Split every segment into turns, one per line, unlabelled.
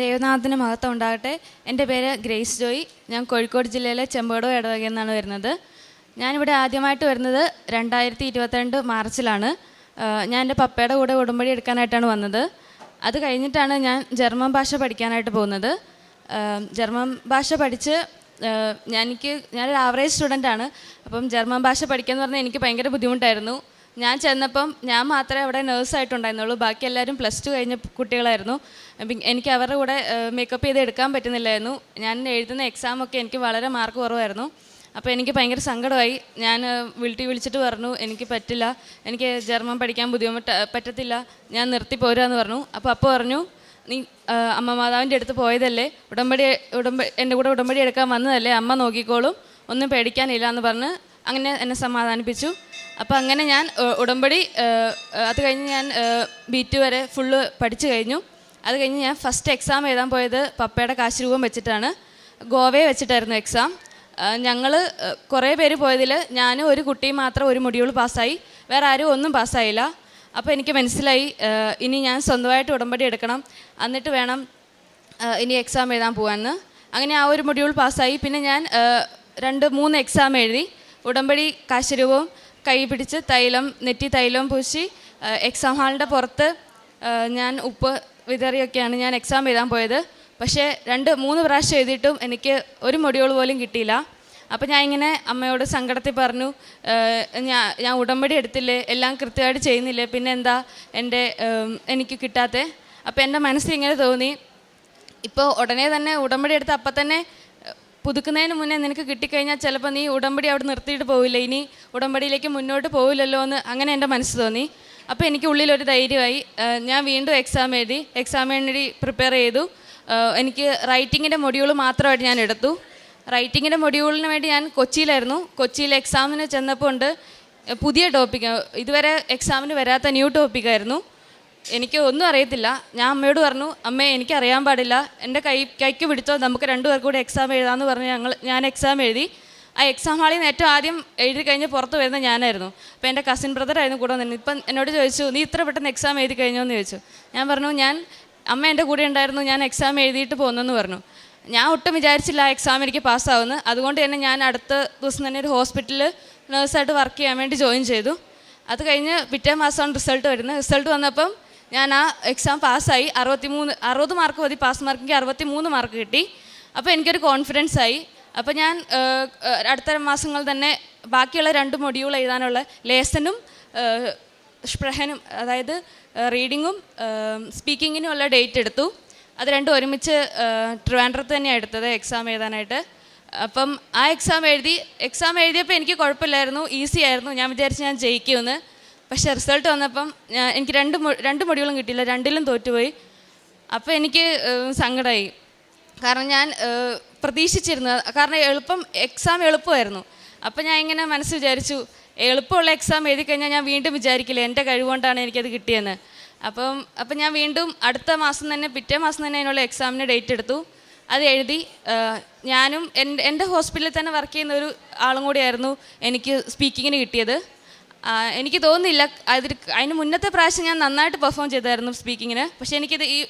ദൈവനാഥത്തിന് മഹത്വം ഉണ്ടാകട്ടെ. എന്റെ പേര് ഗ്രേസ് ജോയി. ഞാൻ കോഴിക്കോട് ജില്ലയിലെ ചെമ്പോടോ ഇടവകയിൽ നിന്നാണ് വരുന്നത്. ഞാനിവിടെ ആദ്യമായിട്ട് വരുന്നത് രണ്ടായിരത്തി ഇരുപത്തിരണ്ട് മാർച്ചിലാണ് ഞാൻ എന്റെ പപ്പയുടെ കൂടെ ഉടമ്പടി എടുക്കാനായിട്ടാണ് വന്നത്. അത് കഴിഞ്ഞിട്ടാണ് ഞാൻ ജർമ്മൻ ഭാഷ പഠിക്കാനായിട്ട് പോകുന്നത്. ജർമ്മൻ ഭാഷ പഠിച്ച് ഞാൻ എനിക്ക് ഞാനൊരു ആവറേജ് സ്റ്റുഡന്റാണ് അപ്പം ജർമ്മൻ ഭാഷ പഠിക്കുക എന്ന് പറഞ്ഞാൽ എനിക്ക് ഭയങ്കര ബുദ്ധിമുട്ടായിരുന്നു. ഞാൻ ചെന്നപ്പം ഞാൻ മാത്രമേ അവിടെ നേഴ്സായിട്ടുണ്ടായിരുന്നുള്ളൂ ബാക്കി എല്ലാവരും പ്ലസ് ടു കഴിഞ്ഞ കുട്ടികളായിരുന്നു. എനിക്ക് അവരുടെ കൂടെ മേക്കപ്പ് ചെയ്ത് എടുക്കാൻ പറ്റുന്നില്ലായിരുന്നു. ഞാൻ എഴുതുന്ന എക്സാമൊക്കെ എനിക്ക് വളരെ മാർക്ക് കുറവായിരുന്നു. അപ്പോൾ എനിക്ക് ഭയങ്കര സങ്കടമായി. ഞാൻ വീട്ടിൽ വിളിച്ചിട്ട് പറഞ്ഞു എനിക്ക് പറ്റില്ല. എനിക്ക് ജർമ്മൻ പഠിക്കാൻ ബുദ്ധിമുട്ട് പറ്റത്തില്ല. ഞാൻ നിർത്തി പോരാന്ന് പറഞ്ഞു. അപ്പോൾ അപ്പോൾ പറഞ്ഞു നീ അമ്മ മാതാവിന്റെ അടുത്ത് പോയതല്ലേ? ഉടമ്പടി ഉടമ്പടി എന്റെ കൂടെ ഉടമ്പടി എടുക്കാൻ വന്നതല്ലേ? അമ്മ നോക്കിക്കോളും. ഒന്നും പേടിക്കാനില്ല എന്ന് പറഞ്ഞ് അങ്ങനെ എന്നെ സമാധാനിപ്പിച്ചു. അപ്പോൾ അങ്ങനെ ഞാൻ ഉടമ്പടി അത് കഴിഞ്ഞ് ഞാൻ ബി ടു വരെ ഫുള്ള് പഠിച്ചു കഴിഞ്ഞു. അത് കഴിഞ്ഞ് ഞാൻ ഫസ്റ്റ് എക്സാം എഴുതാൻ പോയത് പപ്പയുടെ കാശ് രൂപം വെച്ചിട്ടാണ്. ഗോവയെ വെച്ചിട്ടായിരുന്നു എക്സാം ഞങ്ങൾ കുറേ പേര് പോയതിൽ ഞാനും ഒരു കുട്ടിയും മാത്രം ഒരു മൊഡ്യൂൾ പാസ്സായി. വേറെ ആരും ഒന്നും പാസ്സായില്ല. അപ്പോൾ എനിക്ക് മനസ്സിലായി ഇനി ഞാൻ സ്വന്തമായിട്ട് ഉടമ്പടി എടുക്കണം. എന്നിട്ട് വേണം ഇനി എക്സാം എഴുതാൻ പോകാമെന്ന് അങ്ങനെ ആ ഒരു മൊഡ്യൂൾ പാസ്സായി. പിന്നെ ഞാൻ രണ്ട് മൂന്ന് എക്സാം എഴുതി. ഉടമ്പടി കാശരൂപവും കൈ പിടിച്ച് തൈലം നെറ്റി തൈലം പൂശി എക്സാം ഹാളിന്റെ പുറത്ത് ഞാൻ ഉപ്പ് വിതറിയൊക്കെയാണ് ഞാൻ എക്സാം എഴുതാൻ പോയത്. പക്ഷേ രണ്ട് മൂന്ന് പ്രാവശ്യം എഴുതിയിട്ടും എനിക്ക് ഒരു മൊഡ്യൂൾ പോലും കിട്ടിയില്ല. അപ്പോൾ ഞാൻ ഇങ്ങനെ അമ്മയോട് സങ്കടത്തിൽ പറഞ്ഞു ഞാൻ ഞാൻ ഉടമ്പടി എടുത്തില്ലേ എല്ലാം കൃത്യമായിട്ട് ചെയ്യുന്നില്ലേ പിന്നെ എന്താ എന്റെ എനിക്ക് കിട്ടാത്തത് അപ്പോൾ എന്റെ മനസ്സിൽ ഇങ്ങനെ തോന്നി. ഇപ്പോൾ ഉടനെ തന്നെ ഉടമ്പടി എടുത്ത് അപ്പം തന്നെ പുതുക്കുന്നതിന് മുന്നേ നിനക്ക് കിട്ടിക്കഴിഞ്ഞാൽ ചിലപ്പോൾ നീ ഉടമ്പടി അവിടെ നിർത്തിയിട്ട് പോവില്ല? ഇനി ഉടമ്പടിയിലേക്ക് മുന്നോട്ട് പോവില്ലല്ലോ എന്ന് അങ്ങനെ എന്റെ മനസ്സ് തോന്നി. അപ്പോൾ എനിക്ക് ഉള്ളിലൊരു ധൈര്യമായി ഞാൻ വീണ്ടും എക്സാം എഴുതി എക്സാം വേണ്ടി പ്രിപ്പയർ ചെയ്തു. എനിക്ക് റൈറ്റിങ്ങിന്റെ മൊഡ്യൂൾ മാത്രമായിട്ട് ഞാൻ എടുത്തു. റൈറ്റിങ്ങിന്റെ മൊഡ്യൂളിന് വേണ്ടി ഞാൻ കൊച്ചിയിലായിരുന്നു. കൊച്ചിയിൽ എക്സാമിന് ചെന്നപ്പോൾ ഉണ്ട് പുതിയ ടോപ്പിക് ഇതുവരെ എക്സാമിന് വരാത്ത ന്യൂ ടോപ്പിക്കായിരുന്നു എനിക്ക് ഒന്നും അറിയത്തില്ല. ഞാൻ അമ്മയോട് പറഞ്ഞു അമ്മേ എനിക്ക് അറിയാൻ പാടില്ല. എന്റെ കൈ കൈക്ക് പിടിച്ചോ? നമുക്ക് രണ്ടുപേർക്കും കൂടി എക്സാം എഴുതാമെന്ന് പറഞ്ഞ് ഞങ്ങൾ ഞാൻ എക്സാം എഴുതി. ആ എക്സാം ഹാളിൽ നിന്ന് ഏറ്റവും ആദ്യം എഴുതി കഴിഞ്ഞ് പുറത്ത് വരുന്ന ഞാനായിരുന്നു. അപ്പോൾ എന്റെ കസിൻ ബ്രദറായിരുന്നു കൂടെ നിന്ന് ഇപ്പം എന്നോട് ചോദിച്ചു നീ ഇത്ര പെട്ടെന്ന് എക്സാം എഴുതി കഴിഞ്ഞോ? എന്ന് ചോദിച്ചു. ഞാൻ പറഞ്ഞു ഞാൻ അമ്മ എന്റെ കൂടെ ഉണ്ടായിരുന്നു. ഞാൻ എക്സാം എഴുതിയിട്ട് പോകുന്നെന്ന് പറഞ്ഞു. ഞാൻ ഒട്ടും വിചാരിച്ചില്ല ആ എക്സാം എനിക്ക് പാസ്സാവുന്നു അതുകൊണ്ട് തന്നെ ഞാൻ അടുത്ത ദിവസം തന്നെ ഒരു ഹോസ്പിറ്റലിൽ നേഴ്സായിട്ട് വർക്ക് ചെയ്യാൻ വേണ്ടി ജോയിൻ ചെയ്തു. അത് കഴിഞ്ഞ് പിറ്റേ മാസമാണ് റിസൾട്ട് വരുന്നത്. റിസൾട്ട് വന്നപ്പം ഞാൻ ആ എക്സാം പാസ്സായി. അറുപത്തി മൂന്ന് അറുപത് മാർക്ക് മതി. പാസ് മാർക്കിന്റെ അറുപത്തി മൂന്ന് മാർക്ക് കിട്ടി. അപ്പോൾ എനിക്കൊരു കോൺഫിഡൻസ് ആയി. അപ്പോൾ ഞാൻ അടുത്ത മാസങ്ങൾ തന്നെ ബാക്കിയുള്ള രണ്ട് മൊഡ്യൂൾ എഴുതാനുള്ള ലേസനും സ്പ്രഹനും അതായത് റീഡിങ്ങും സ്പീക്കിങ്ങിനും ഉള്ള ഡേറ്റ് എടുത്തു. അത് രണ്ടും ഒരുമിച്ച് ട്രിവാൻഡ്രത്ത് തന്നെയാണ് എടുത്തത് എക്സാം എഴുതാനായിട്ട്. അപ്പം ആ എക്സാം എഴുതി എക്സാം എഴുതിയപ്പോൾ എനിക്ക് കുഴപ്പമില്ലായിരുന്നു. ഈസി ആയിരുന്നു. ഞാൻ വിചാരിച്ചു ഞാൻ ജയിക്കുമെന്ന്. പക്ഷേ റിസൾട്ട് വന്നപ്പം എനിക്ക് രണ്ട് രണ്ട് മൊഡ്യൂളും കിട്ടിയില്ല രണ്ടിലും തോറ്റുപോയി. അപ്പോൾ എനിക്ക് സങ്കടമായി കാരണം ഞാൻ പ്രതീക്ഷിച്ചിരുന്നു കാരണം എളുപ്പം എക്സാം എളുപ്പമായിരുന്നു. അപ്പം ഞാൻ ഇങ്ങനെ മനസ്സ് വിചാരിച്ചു എളുപ്പമുള്ള എക്സാം എഴുതി കഴിഞ്ഞാൽ ഞാൻ വീണ്ടും വിചാരിക്കില്ല എന്റെ കഴിവുകൊണ്ടാണ് എനിക്കത് കിട്ടിയെന്ന്. അപ്പം അപ്പം ഞാൻ വീണ്ടും അടുത്ത മാസം തന്നെ പിറ്റേ മാസം തന്നെ അതിനുള്ള എക്സാമിന് ഡേറ്റ് എടുത്തു. അത് എഴുതി ഞാനും എന്റെ ഹോസ്പിറ്റലിൽ തന്നെ വർക്ക് ചെയ്യുന്ന ഒരു ആളും കൂടിയായിരുന്നു എനിക്ക് സ്പീക്കിങ്ങിന് കിട്ടിയത്. എനിക്ക് തോന്നുന്നില്ല. അതിൽ അതിന് മുന്നത്തെ പ്രാവശ്യം ഞാൻ നന്നായിട്ട് പെർഫോം ചെയ്തായിരുന്നു സ്പീക്കിങ്ങിന് പക്ഷേ എനിക്കിത് ഈ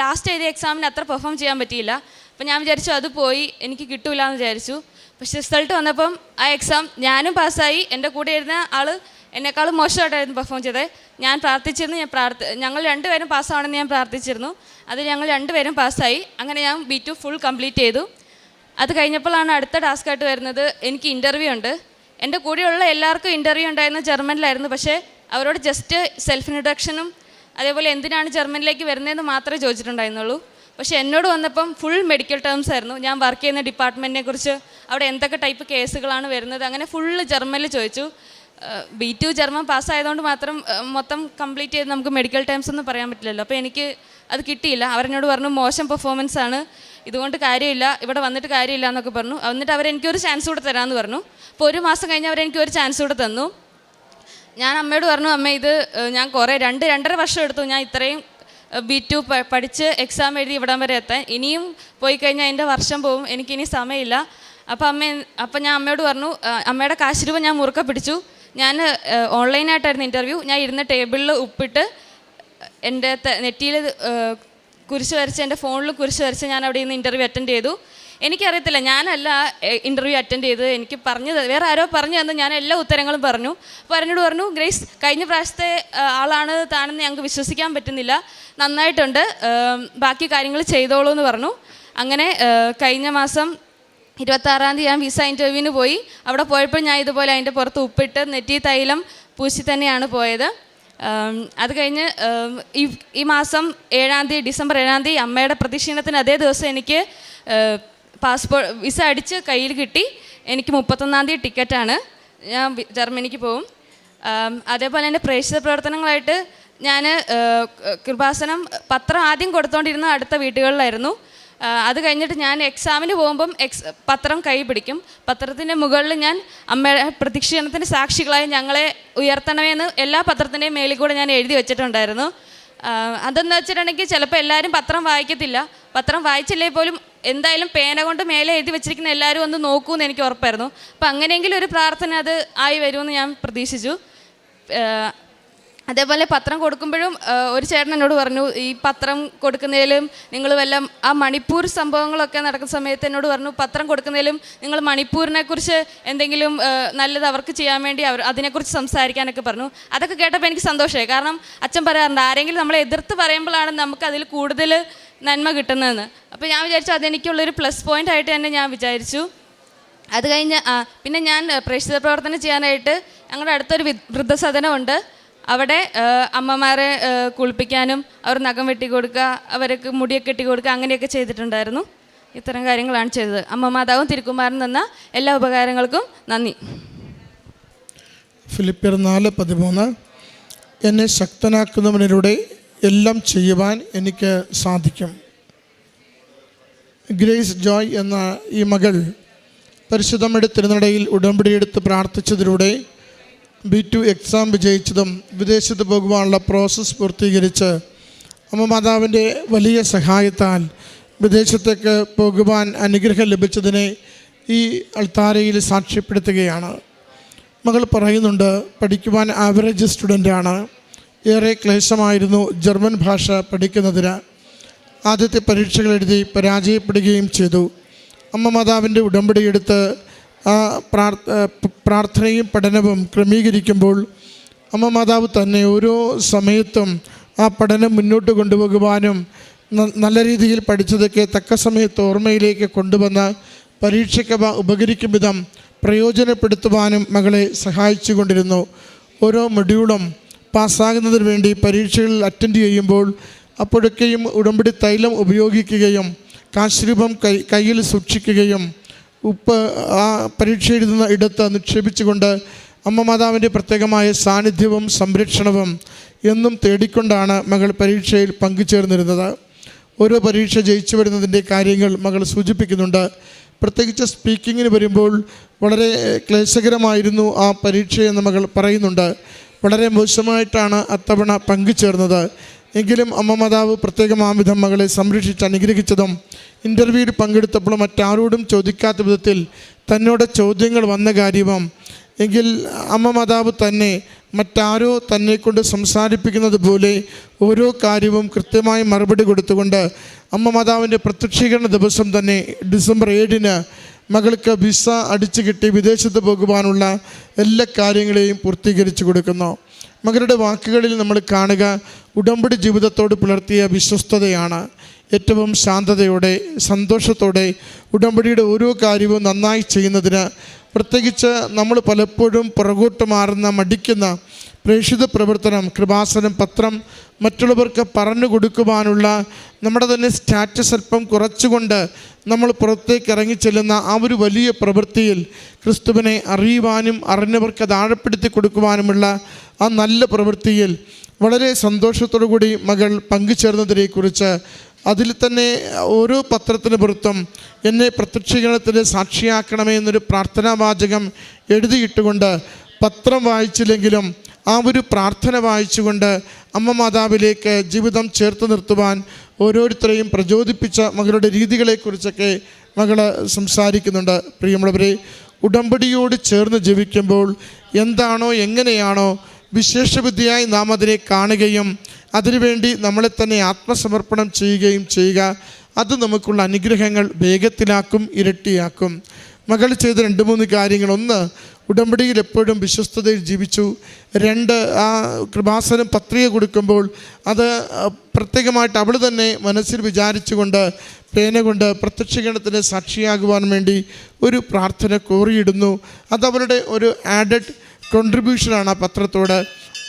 ലാസ്റ്റ് എഴുതിയ എക്സാമിന് അത്ര പെർഫോം ചെയ്യാൻ പറ്റിയില്ല. അപ്പം ഞാൻ വിചാരിച്ചു അത് പോയി എനിക്ക് കിട്ടൂല എന്ന് വിചാരിച്ചു. പക്ഷേ റിസൾട്ട് വന്നപ്പം ആ എക്സാം ഞാനും പാസ്സായി. എന്റെ കൂടെ ഇരുന്ന ആൾ എന്നെക്കാളും മോശമായിട്ടായിരുന്നു പെർഫോം ചെയ്തത്. ഞാൻ പ്രാർത്ഥിച്ചിരുന്നു ഞാൻ പ്രാർത്ഥി ഞങ്ങൾ രണ്ടുപേരും പാസ്സാവണമെന്ന് ഞാൻ പ്രാർത്ഥിച്ചിരുന്നു. അത് ഞങ്ങൾ രണ്ടുപേരും പാസ്സായി. അങ്ങനെ ഞാൻ ബി ടു ഫുൾ കംപ്ലീറ്റ് ചെയ്തു. അത് കഴിഞ്ഞപ്പോഴാണ് അടുത്ത ടാസ്ക് ആയിട്ട് വരുന്നത്. എനിക്ക് ഇന്റർവ്യൂ ഉണ്ട്. എന്റെ കൂടെയുള്ള എല്ലാവർക്കും ഇന്റർവ്യൂ ഉണ്ടായിരുന്നു ജർമ്മനിലായിരുന്നു. പക്ഷേ അവരോട് ജസ്റ്റ് സെൽഫ് ഇൻട്രഡക്ഷനും അതേപോലെ എന്തിനാണ് ജർമ്മനിലേക്ക് വരുന്നതെന്ന് മാത്രമേ ചോദിച്ചിട്ടുണ്ടായിരുന്നുള്ളൂ. പക്ഷേ എന്നോട് വന്നപ്പം ഫുൾ മെഡിക്കൽ ടേംസ് ആയിരുന്നു. ഞാൻ വർക്ക് ചെയ്യുന്ന ഡിപ്പാർട്ട്മെന്റിനെ കുറിച്ച് അവിടെ എന്തൊക്കെ ടൈപ്പ് കേസുകളാണ് വരുന്നത് അങ്ങനെ ഫുള്ള് ജർമ്മനിൽ ചോദിച്ചു. ബി ടു ജർമ്മൻ പാസ്സായതുകൊണ്ട് മാത്രം മൊത്തം കംപ്ലീറ്റ് ചെയ്ത് നമുക്ക് മെഡിക്കൽ ടേംസ് ഒന്നും പറയാൻ പറ്റില്ലല്ലോ. അപ്പോൾ എനിക്ക് അത് കിട്ടിയില്ല. അവരെന്നോട് പറഞ്ഞു മോശം പെർഫോമൻസ് ആണ്. ഇതുകൊണ്ട് കാര്യമില്ല ഇവിടെ വന്നിട്ട് കാര്യമില്ല എന്നൊക്കെ പറഞ്ഞു. എന്നിട്ട് അവരെനിക്കൊരു ചാൻസ് കൂടെ തരാമെന്ന് പറഞ്ഞു. അപ്പോൾ ഒരു മാസം കഴിഞ്ഞ് അവരെനിക്ക് ഒരു ചാൻസ് കൂടെ തന്നു. ഞാൻ അമ്മയോട് പറഞ്ഞു അമ്മ ഇത് ഞാൻ കുറേ രണ്ട് രണ്ടര വർഷം എടുത്തു. ഞാൻ ഇത്രയും ബി ടു പഠിച്ച് എക്സാം എഴുതി ഇവിടം വരെ എത്താൻ. ഇനിയും പോയി കഴിഞ്ഞാൽ എന്റെ വർഷം പോവും എനിക്കിനി സമയമില്ല. അപ്പോൾ അമ്മ അപ്പം ഞാൻ അമ്മയോട് പറഞ്ഞു അമ്മയുടെ കാശ് രൂപ ഞാൻ മുറുക്കെ പിടിച്ചു. ഞാൻ ഓൺലൈനായിട്ടായിരുന്നു ഇന്റർവ്യൂ ഞാൻ ഇരുന്ന ടേബിളിൽ ഉപ്പിട്ട് എന്റെ നെറ്റിയിൽ കുരിശ് വരച്ച് എന്റെ ഫോണിൽ കുരിശ് വരച്ച് ഞാൻ അവിടെ നിന്ന് ഇന്റർവ്യൂ അറ്റൻഡ് ചെയ്തു. എനിക്കറിയത്തില്ല ഞാനല്ല ഇന്റർവ്യൂ അറ്റൻഡ് ചെയ്തത്. എനിക്ക് പറഞ്ഞു വേറെ ആരോ പറഞ്ഞു തന്നു. ഞാൻ എല്ലാ ഉത്തരങ്ങളും പറഞ്ഞു. അപ്പോൾ പറഞ്ഞു ഗ്രേസ് കഴിഞ്ഞ പ്രാവശ്യത്തെ ആളാണ് താണെന്ന് ഞങ്ങൾക്ക് വിശ്വസിക്കാൻ പറ്റുന്നില്ല. നന്നായിട്ടുണ്ട്. ബാക്കി കാര്യങ്ങൾ ചെയ്തോളൂ എന്ന് പറഞ്ഞു. അങ്ങനെ കഴിഞ്ഞ മാസം ഇരുപത്താറാം തീയതി ഞാൻ വിസ ഇന്റർവ്യൂവിന് പോയി. അവിടെ പോയപ്പോൾ ഞാൻ ഇതുപോലെ അതിന്റെ പുറത്ത് ഉപ്പിട്ട് നെറ്റി തൈലം പൂശി തന്നെയാണ് പോയത്. അത് കഴിഞ്ഞ് ഈ ഈ മാസം ഏഴാം തീയതി ഡിസംബർ ഏഴാം തീയതി അമ്മയുടെ പ്രദക്ഷിണത്തിന് അതേ ദിവസം എനിക്ക് പാസ്പോർട്ട് വിസ അടിച്ച് കയ്യിൽ കിട്ടി. എനിക്ക് മുപ്പത്തൊന്നാം തീയതി ടിക്കറ്റാണ്. ഞാൻ ജർമ്മനിക്ക് പോകും അതേപോലെ എന്റെ പ്രേക്ഷിത പ്രവർത്തനങ്ങളായിട്ട് ഞാൻ കൃപാസനം പത്രം ആദ്യം കൊടുത്തോണ്ടിരുന്ന അടുത്ത വീട്ടുകളിലായിരുന്നു അത് കഴിഞ്ഞിട്ട് ഞാൻ എക്സാമിന് പോകുമ്പം എക്സ് പത്രം കൈ പിടിക്കും. പത്രത്തിന്റെ മുകളിൽ ഞാൻ അമ്മയുടെ പ്രദക്ഷിണത്തിന് സാക്ഷികളായി ഞങ്ങളെ ഉയർത്തണമെന്ന് എല്ലാ പത്രത്തിന്റെയും മേളിൽ കൂടെ ഞാൻ എഴുതി വെച്ചിട്ടുണ്ടായിരുന്നു. അതെന്ന് വെച്ചിട്ടുണ്ടെങ്കിൽ ചിലപ്പോൾ എല്ലാവരും പത്രം വായിക്കത്തില്ല. പത്രം വായിച്ചില്ലേ പോലും എന്തായാലും പേന കൊണ്ട് മേലെ എഴുതി വെച്ചിരിക്കുന്ന എല്ലാവരും ഒന്ന് നോക്കൂന്ന് എനിക്ക് ഉറപ്പായിരുന്നു. അപ്പം അങ്ങനെയെങ്കിലും ഒരു പ്രാർത്ഥന അത് ആയി വരുമെന്ന് ഞാൻ പ്രതീക്ഷിച്ചു. അതേപോലെ പത്രം കൊടുക്കുമ്പോഴും ഒരു ചേട്ടൻ എന്നോട് പറഞ്ഞു ഈ പത്രം കൊടുക്കുന്നതിലും നിങ്ങൾ വല്ല ആ മണിപ്പൂർ സംഭവങ്ങളൊക്കെ നടക്കുന്ന സമയത്ത് എന്നോട് പറഞ്ഞു പത്രം കൊടുക്കുന്നതിലും നിങ്ങൾ മണിപ്പൂരിനെ കുറിച്ച് എന്തെങ്കിലും നല്ലത് അവർക്ക് ചെയ്യാൻ വേണ്ടി അവർ അതിനെക്കുറിച്ച് സംസാരിക്കാനൊക്കെ പറഞ്ഞു. അതൊക്കെ കേട്ടപ്പോൾ എനിക്ക് സന്തോഷമായി. കാരണം അച്ഛൻ പറയാറുണ്ട് ആരെങ്കിലും നമ്മളെ എതിർത്ത് പറയുമ്പോഴാണ് നമുക്ക് അതിൽ കൂടുതൽ നന്മ കിട്ടുന്നതെന്ന്. അപ്പോൾ ഞാൻ വിചാരിച്ചു അതെനിക്കുള്ളൊരു പ്ലസ് പോയിന്റ് ആയിട്ട് തന്നെ ഞാൻ വിചാരിച്ചു. അത് കഴിഞ്ഞ് പിന്നെ ഞാൻ പ്രേക്ഷിത പ്രവർത്തനം ചെയ്യാനായിട്ട് ഞങ്ങളുടെ അടുത്തൊരു വൃദ്ധസദനമുണ്ട്. അവിടെ അമ്മമാരെ കുളിപ്പിക്കാനും അവർ നഖം വെട്ടി കൊടുക്കുക അവർക്ക് മുടിയൊക്കെ കെട്ടി കൊടുക്കുക അങ്ങനെയൊക്കെ ചെയ്തിട്ടുണ്ടായിരുന്നു. ഇത്തരം കാര്യങ്ങളാണ് ചെയ്തത്. അമ്മ മാതാവും തിരുക്കുമാരൻ എല്ലാ ഉപകാരങ്ങൾക്കും നന്ദി.
ഫിലിപ്പിയർ നാല് പതിമൂന്ന് എന്നെ ശക്തനാക്കുന്നവനിലൂടെ എല്ലാം ചെയ്യുവാൻ എനിക്ക് സാധിക്കും. ഗ്രേസ് ജോയ് എന്ന ഈ മകൾ പരിശുദ്ധമ്മയുടെ തിരുനടയിൽ ഉടമ്പടിയെടുത്ത് പ്രാർത്ഥിച്ചതിലൂടെ ബി ടു എക്സാം വിജയിച്ചതും വിദേശത്ത് പോകുവാനുള്ള പ്രോസസ്സ് പൂർത്തീകരിച്ച് അമ്മ മാതാവിന്റെ വലിയ സഹായത്താൽ വിദേശത്തേക്ക് പോകുവാൻ അനുഗ്രഹം ലഭിച്ചതിനെ ഈ അൾത്താരയിൽ സാക്ഷ്യപ്പെടുത്തുകയാണ്. മകൾ പറയുന്നുണ്ട് പഠിക്കുവാൻ ആവറേജ് സ്റ്റുഡന്റാണ് ഏറെ ക്ലേശമായിരുന്നു ജർമ്മൻ ഭാഷ പഠിക്കുന്നതിന്. ആദ്യത്തെ പരീക്ഷകൾ എഴുതി പരാജയപ്പെടുകയും ചെയ്തു. അമ്മ മാതാവിന്റെ ഉടമ്പടിയെടുത്ത് ആ പ്രാർ- പ്രാർത്ഥനയും പഠനവും ക്രമീകരിക്കുമ്പോൾ അമ്മ മാതാവ് തന്നെ ഓരോ സമയത്തും ആ പഠനം മുന്നോട്ട് കൊണ്ടുപോകുവാനും നല്ല രീതിയിൽ പഠിച്ചതൊക്കെ തക്ക സമയത്ത് ഓർമ്മയിലേക്ക് കൊണ്ടുവന്ന് പരീക്ഷയ്ക്ക് ഉപകരിക്കും വിധം പ്രയോജനപ്പെടുത്തുവാനും മകളെ സഹായിച്ചു കൊണ്ടിരുന്നു ഓരോ മൊഡ്യൂളും പാസ്സാകുന്നതിന് വേണ്ടി പരീക്ഷകളിൽ അറ്റൻഡ് ചെയ്യുമ്പോൾ അപ്പോഴൊക്കെയും ഉടമ്പടി തൈലം ഉപയോഗിക്കുകയും കാശ്രൂപം കൈ കയ്യിൽ സൂക്ഷിക്കുകയും ഉപ്പ് ആ പരീക്ഷ എഴുതുന്ന ഇടത്ത് നിക്ഷേപിച്ചുകൊണ്ട് അമ്മ മാതാവിന്റെ പ്രത്യേകമായ സാന്നിധ്യവും സംരക്ഷണവും എന്നും തേടിക്കൊണ്ടാണ് മകൾ പരീക്ഷയിൽ പങ്കുചേർന്നിരുന്നത്. ഓരോ പരീക്ഷ ജയിച്ചു വരുന്നതിന്റെ കാര്യങ്ങൾ മകൾ സൂചിപ്പിക്കുന്നുണ്ട്. പ്രത്യേകിച്ച് സ്പീക്കിങ്ങിന് വരുമ്പോൾ വളരെ ക്ലേശകരമായിരുന്നു ആ പരീക്ഷയെന്ന് മകൾ പറയുന്നുണ്ട്. വളരെ മോശമായിട്ടാണ് അത്തവണ പങ്കുചേർന്നത്. എങ്കിലും അമ്മ മാതാവ് പ്രത്യേകമാവിധം മകളെ സംരക്ഷിച്ച് അനുഗ്രഹിച്ചതും ഇന്റർവ്യൂവിൽ പങ്കെടുത്തപ്പോൾ മറ്റാരോടും ചോദിക്കാത്ത വിധത്തിൽ തന്നോട് ചോദ്യങ്ങൾ വന്ന കാര്യവും എങ്കിൽ അമ്മ മാതാവ് തന്നെ മറ്റാരോ തന്നെ കൊണ്ട് സംസാരിപ്പിക്കുന്നത് പോലെ ഓരോ കാര്യവും കൃത്യമായി മറുപടി കൊടുത്തുകൊണ്ട് അമ്മ മാതാവിന്റെ പ്രത്യക്ഷീകരണ ദിവസം തന്നെ ഡിസംബർ ഏഴിന് മകൾക്ക് വിസ അടിച്ചു കിട്ടി വിദേശത്ത് പോകുവാനുള്ള എല്ലാ കാര്യങ്ങളെയും പൂർത്തീകരിച്ചു കൊടുക്കുന്നു. മകളുടെ വാക്കുകളിൽ നമ്മൾ കാണുക ഉടമ്പടി ജീവിതത്തോട് പുലർത്തിയ വിശ്വസ്തതയാണ്. ഏറ്റവും ശാന്തതയോടെ സന്തോഷത്തോടെ ഉടമ്പടിയുടെ ഓരോ കാര്യവും നന്നായി ചെയ്യുന്നതിന് പ്രത്യേകിച്ച് നമ്മൾ പലപ്പോഴും പുറകോട്ട് മാറുന്ന മടിക്കുന്ന പ്രേക്ഷിത പ്രവർത്തനം കൃപാസനം പത്രം മറ്റുള്ളവർക്ക് പറഞ്ഞു കൊടുക്കുവാനുള്ള നമ്മുടെ തന്നെ സ്റ്റാറ്റസ് അല്പം കുറച്ചുകൊണ്ട് നമ്മൾ പുറത്തേക്ക് ഇറങ്ങിച്ചെല്ലുന്ന ആ ഒരു വലിയ പ്രവൃത്തിയിൽ ക്രിസ്തുവിനെ അറിയുവാനും അറിഞ്ഞവർക്ക് അത് ആഴപ്പെടുത്തി കൊടുക്കുവാനുമുള്ള ആ നല്ല പ്രവൃത്തിയിൽ വളരെ സന്തോഷത്തോടു കൂടി മകൾ പങ്കുചേർന്നതിനെക്കുറിച്ച് അതിൽ തന്നെ ഓരോ പത്രത്തിന് പുറത്തും എന്നെ പ്രത്യക്ഷീകരണത്തിന് സാക്ഷിയാക്കണമേ എന്നൊരു പ്രാർത്ഥനാവാചകം എഴുതിയിട്ടുകൊണ്ട് പത്രം വായിച്ചില്ലെങ്കിലും ആ ഒരു പ്രാർത്ഥന വായിച്ചുകൊണ്ട് അമ്മ മാതാവിലേക്ക് ജീവിതം ചേർത്ത് നിർത്തുവാൻ ഓരോരുത്തരെയും പ്രചോദിപ്പിച്ച മകളുടെ രീതികളെക്കുറിച്ചൊക്കെ മകൾ സംസാരിക്കുന്നുണ്ട്. പ്രിയമുള്ളവരെ ഉടമ്പടിയോട് ചേർന്ന് ജീവിക്കുമ്പോൾ എന്താണോ എങ്ങനെയാണോ വിശേഷബുദ്ധിയായി നാം അതിനെ കാണുകയും അതിനുവേണ്ടി നമ്മളെ തന്നെ ആത്മസമർപ്പണം ചെയ്യുകയും ചെയ്യുക. അത് നമുക്കുള്ള അനുഗ്രഹങ്ങൾ വേഗത്തിലാക്കും ഇരട്ടിയാക്കും. മകൾ ചെയ്ത രണ്ട് മൂന്ന് കാര്യങ്ങൾ ഒന്ന് ഉടമ്പടിയിൽ എപ്പോഴും വിശ്വസ്തതയിൽ ജീവിച്ചു. രണ്ട് ആ കൃപാസനം പത്രിക കൊടുക്കുമ്പോൾ അത് പ്രത്യേകമായിട്ട് അവൾ തന്നെ മനസ്സിൽ വിചാരിച്ചുകൊണ്ട് പേന കൊണ്ട് പ്രത്യക്ഷീകരണത്തിന് സാക്ഷിയാകുവാൻ വേണ്ടി ഒരു പ്രാർത്ഥന കോറിയിടുന്നു. അതവളുടെ ഒരു ആഡഡ് കോൺട്രിബ്യൂഷനാണ് ആ പത്രത്തോട്.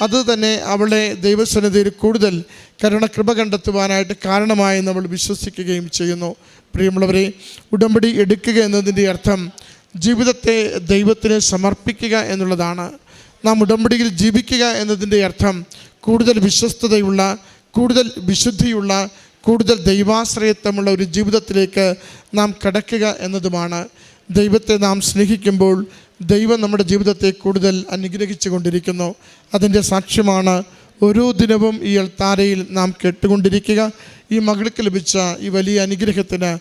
അത് തന്നെ അവളെ ദൈവസന്നിധിയിൽ കൂടുതൽ കരുണകൃപ കണ്ടെത്തുവാനായിട്ട് കാരണമായി നമ്മൾ വിശ്വസിക്കുകയും ചെയ്യുന്നു. പ്രിയമുള്ളവരെ ഉടമ്പടി എടുക്കുക എന്നതിന്റെ അർത്ഥം ജീവിതത്തെ ദൈവത്തിന് സമർപ്പിക്കുക എന്നുള്ളതാണ് നാം ഉടമ്പടിയിൽ ജീവിക്കുക എന്നതിന്റെ അർത്ഥം. കൂടുതൽ വിശ്വസ്തതയുള്ള കൂടുതൽ വിശുദ്ധിയുള്ള കൂടുതൽ ദൈവാശ്രയത്വമുള്ള ഒരു ജീവിതത്തിലേക്ക് നാം കടക്കുക എന്നതുമാണ്. ദൈവത്തെ നാം സ്നേഹിക്കുമ്പോൾ ദൈവം നമ്മുടെ ജീവിതത്തെ കൂടുതൽ അനുഗ്രഹിച്ചു കൊണ്ടിരിക്കുന്നു. അതിന്റെ സാക്ഷ്യമാണ് ഓരോ ദിനവും ഈ അൾത്താരയിൽ നാം കേട്ടുകൊണ്ടിരിക്കുക. ഈ മകൾക്ക് ലഭിച്ച ഈ വലിയ അനുഗ്രഹത്തിന്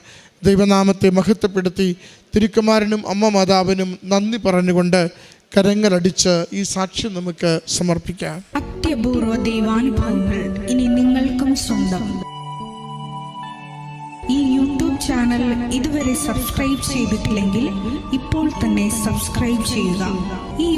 ദൈവനാമത്തെ മഹത്വപ്പെടുത്തി തിരുക്കുമാരനും അമ്മ മാതാവിനും നന്ദി പറഞ്ഞുകൊണ്ട് കരങ്ങളടിച്ച് ഈ സാക്ഷ്യം നമുക്ക് സമർപ്പിക്കാം.
അത്യപൂർവ ദൈവാനുഭവങ്ങൾ ഇനി നിങ്ങൾക്കും സ്വന്തം. ഈ യൂട്യൂബ് ചാനൽ ഇതുവരെ സബ്സ്ക്രൈബ് ചെയ്തിട്ടില്ലെങ്കിൽ ഇപ്പോൾ തന്നെ സബ്സ്ക്രൈബ് ചെയ്യുക. ഈ